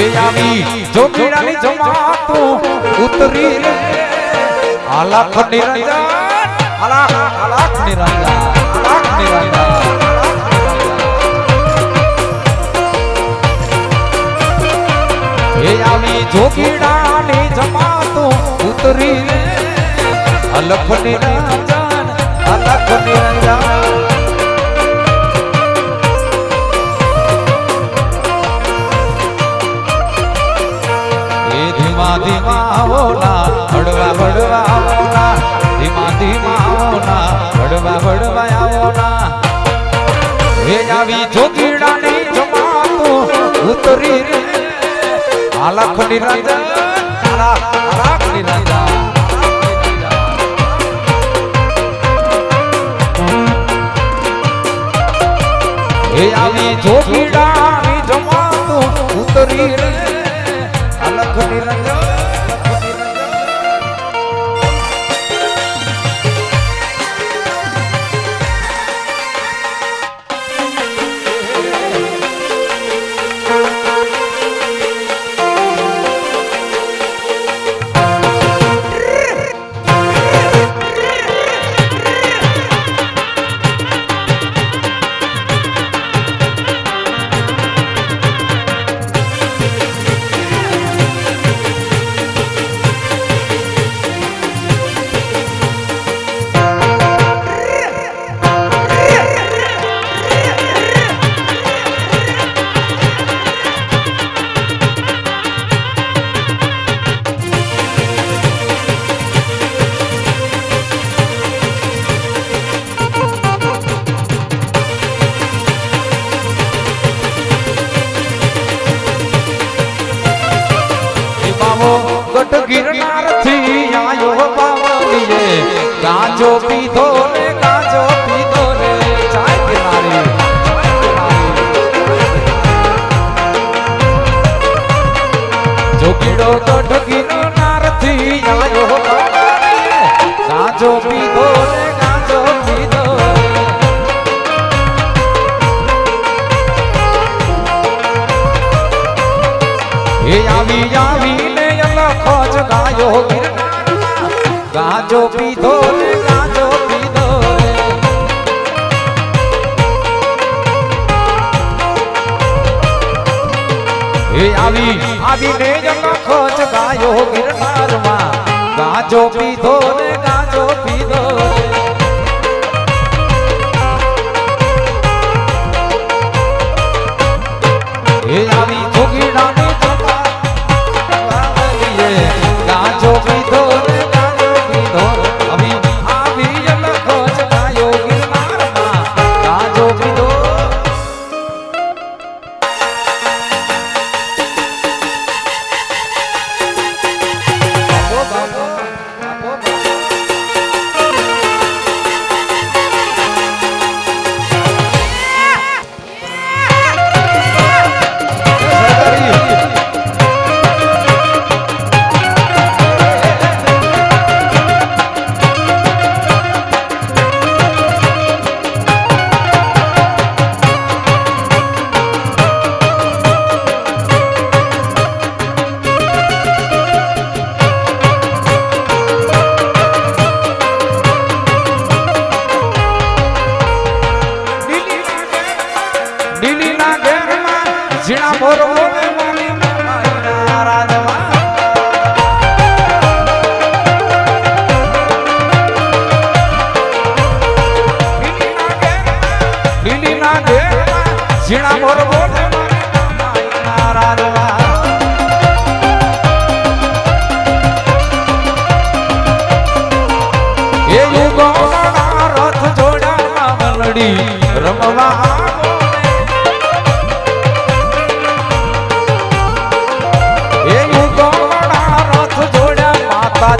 એ આવી જોગીડાની જમાતો ઉતરી રે. આલાખ નિરંજન આલાખ આલાખ નિરંજન આલાખ નિરંજન. એ આવી જોગીડાની જમાતો ઉતરી રે. અલખ નિરંજન ધીમા ઓલા હળવા હળવા ઓલા ધીમા ધીમા ઓલા હળવા હળવા આવોલા એ આવી જોગીડાની જમાતો, ઉતરી આલખ નિરંજન આલાખ આલાખ નિરંજન એ આવી જોગીડાની જમાતો, ઉતરી ગાજો પીધો રે, ગાજો પીધો રે. એ આવી, આવીને જ નખો જ ગાયો ગિરનારમાં. ગાજો પીધો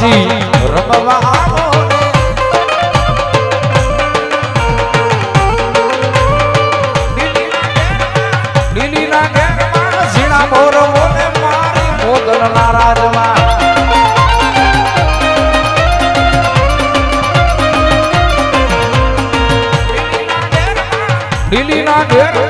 માતાજી રમવા આવો ઝીણા મોર મોગલના રાજમાં લીલીના ઘેરમાં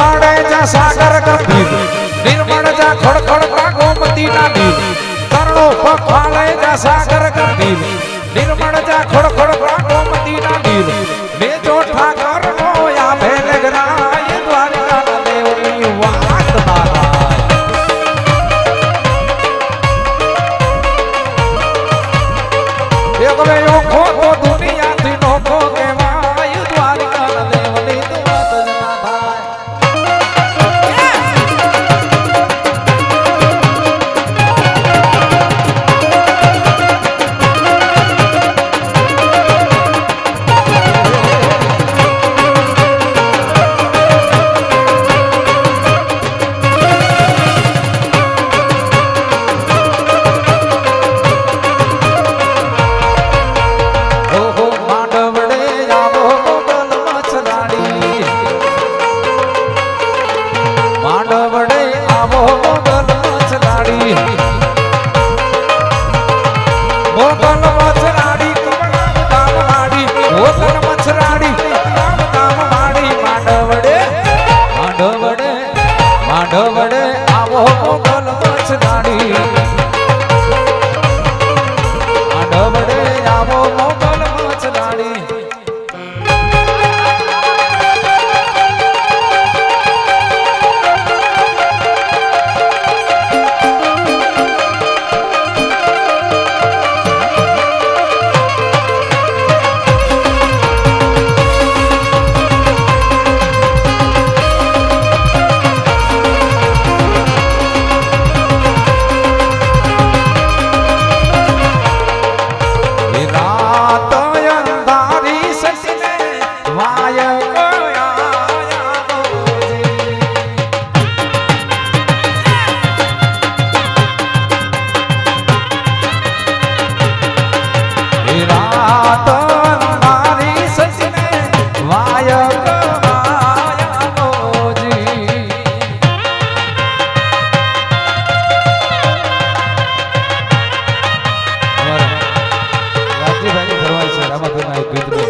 દીન નિર્મળ જા ખોડ ખોડ કાંડો મદીના દીન મે જોઠા કર નો આ ભેલ ગ્રાય દ્વારકા ના દેવની વાત મારા એક વે ઓખો તો Дякую тобі.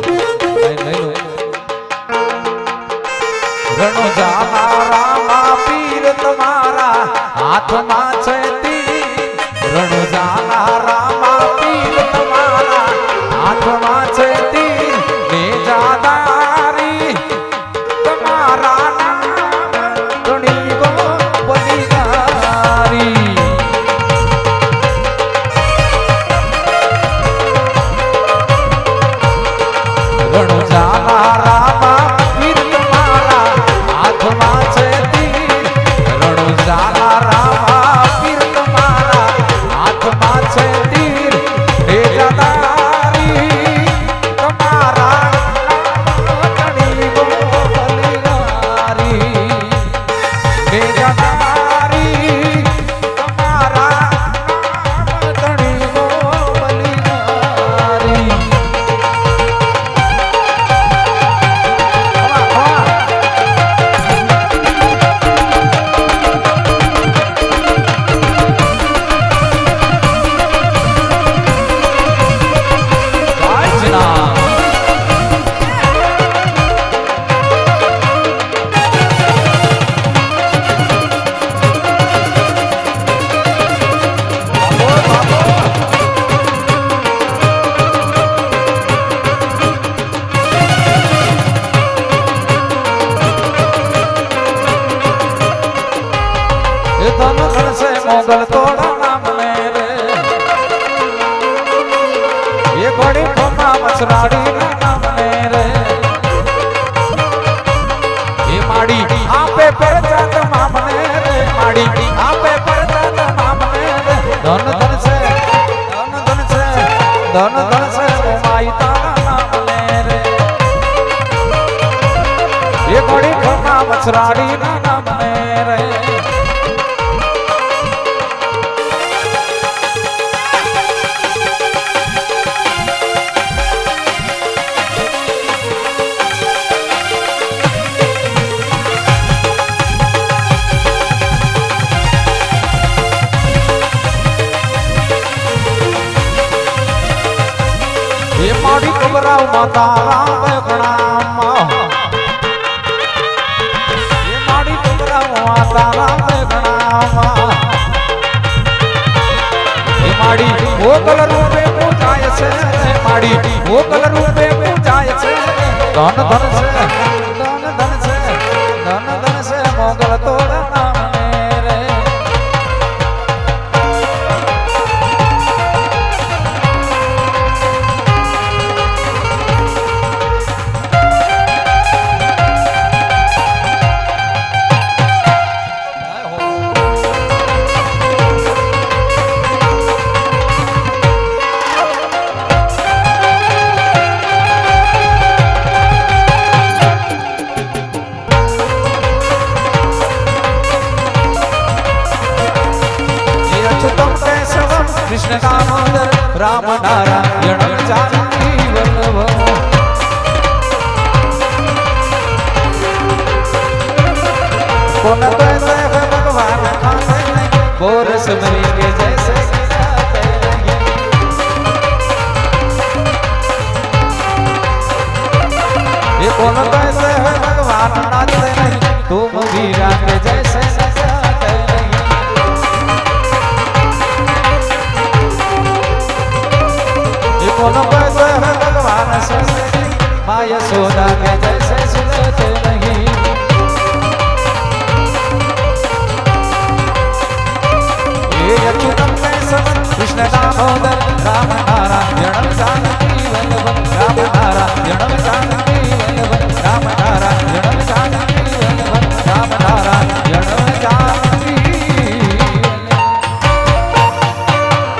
ધન ધન સે મોગલ તોડા નામ લે રે. એ ઘડી ખમા મસરાડી નામ લે રે. એ માડી આપે પરજાત મામને રે. માડી આપે પરજાત મામને રે. ધન ધન સે ધન ધન ધન એ રે. એ માડી કબરાવ માતા રામ ગણામાં એ માડી કબરાવ માતા રામ ગણામાં એ માડી ગોકલ રૂપે પૂજાય છે, એ માડી ગોકલ રૂપે પૂજાય છે. ધન ધન છે, ધન ધન છે, ધન ધન છે, મોગલ તોડ बोरस जैसे ये कैसे है भगवान नाचते नहीं तुम वीरा के जैसे कैसे है भगवान माया सोदा के जैसे કૃષ્ણ દામોદર રામ નારાયણ શાંતિ વલ્લભ રામ નારાયણ શાંતિ